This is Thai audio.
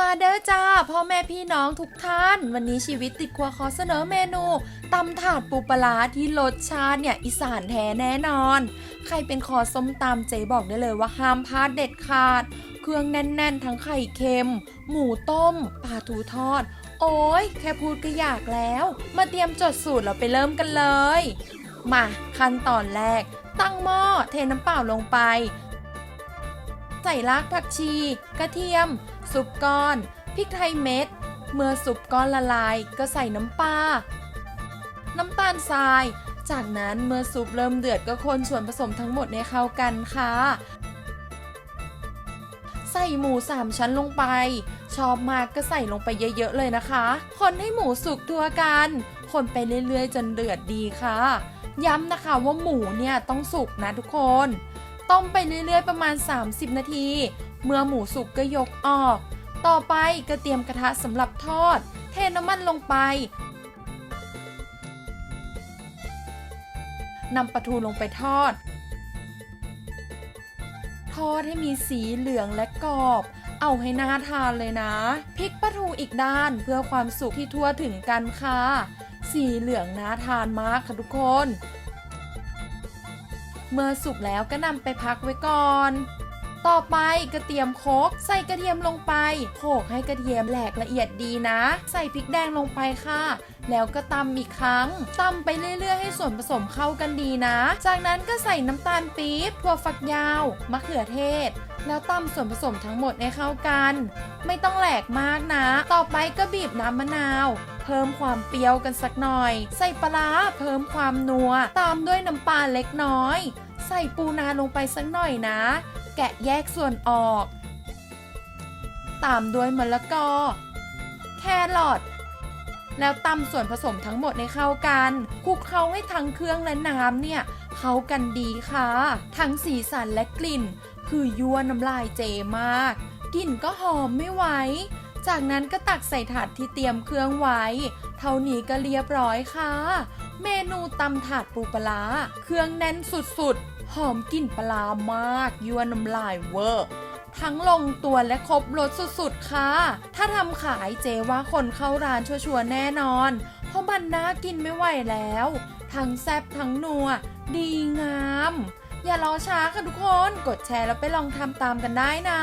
มาเด้อจ้าพ่อแม่พี่น้องทุกท่าน วันนี้ชีวิตติดครัวขอเสนอเมนูตำถาดปูปลาที่รสชาติเนี่ยอีสานแท้แน่นอน ใครเป็นคอส้มตำเจ๊บอกได้เลยว่าห้ามพลาดเด็ดขาด เครื่องแน่น ๆ ทั้งไข่เค็ม หมูต้มปลาทูทอด โอ้ยแค่พูดก็อยากแล้ว มาเตรียมจดสูตรเราไปเริ่มกันเลย มาขั้นตอนแรก ตั้งหม้อเทน้ำเปล่าลงไป ใส่รากผักชี กระเทียม ซุปก้อน พริกไทยเม็ด เมื่อซุปก้อนละลายก็ใส่น้ำปลา น้ำตาลทราย จากนั้นเมื่อซุปเริ่มเดือดก็คนส่วนผสมทั้งหมดให้เข้ากันค่ะ ใส่หมูสามชั้นลงไป ชอบมากก็ใส่ลงไปเยอะๆเลยนะคะ คนให้หมูสุกทั่วกัน คนไปเรื่อยๆ จนเดือดดีค่ะ ย้ำนะคะว่าหมูเนี่ยต้องสุกนะทุกคนต้มไปเรื่อยๆ ประมาณ 30 นาที เมื่อหมูสุกก็ยกออก ต่อไปก็เตรียมกระทะสำหรับทอด เทน้ำมันลงไปนำปลาทูลงไปทอด ทอดให้มีสีเหลืองและกรอบ เอาให้น่าทานเลยนะ พลิกปลาทูอีกด้านเพื่อความสุกที่ทั่วถึงกันค่ะ สีเหลืองน่าทานมากค่ะทุกคน เมื่อสุกแล้วก็นำไปพักไว้ก่อน ต่อไปกระเทียมโคกใส่กระเทียมลงไปโขกให้กระเทียมแหลกละเอียดดีนะ ใส่พริกแดงลงไปค่ะ แล้วก็ตำอีกครั้งตำไปเรื่อยๆ ให้ส่วนผสมเข้ากันดีนะ จากนั้นก็ใส่น้ำตาลปี๊บถั่วฝักยาวมะเขือเทศ แล้วตำส่วนผสมทั้งหมดให้เข้ากัน ไม่ต้องแหลกมากนะ ต่อไปก็บีบน้ำมะนาวเพิ่มความเปรี้ยวกันสักหน่อย ใส่ปลาเพิ่มความนัว ตามด้วยน้ำปลาเล็กน้อย ใส่ปูนาลงไปสักหน่อยนะ แกะแยกส่วนออก ตามด้วยมะละกอ แครอทแล้วตำส่วนผสมทั้งหมดให้เข้ากันคลุกเคล้าให้ทั้งเครื่องและน้ำเนี่ยเข้ากันดีค่ะ ทั้งสีสันและกลิ่น คือยั่วน้ำลายเจมาก กลิ่นก็หอมไม่ไหว จากนั้นก็ตักใส่ถาดที่เตรียมเครื่องไว้ เท่านี้ก็เรียบร้อยค่ะ เมนูตำถาดปูปลา เครื่องแน่นสุดๆ หอมกลิ่นปลาร้ามากยั่วน้ำลายเวอร์ ทั้งลงตัวและครบรสสุดๆ ค่ะ ถ้าทำขายเจว่าคนเข้าร้านชัวร์ๆแน่นอน เพราะมันน่ากินไม่ไหวแล้ว ทั้งแซ่บทั้งนัว ดีงาม อย่ารอช้าค่ะทุกคน กดแชร์แล้วไปลองทำตามกันได้นะ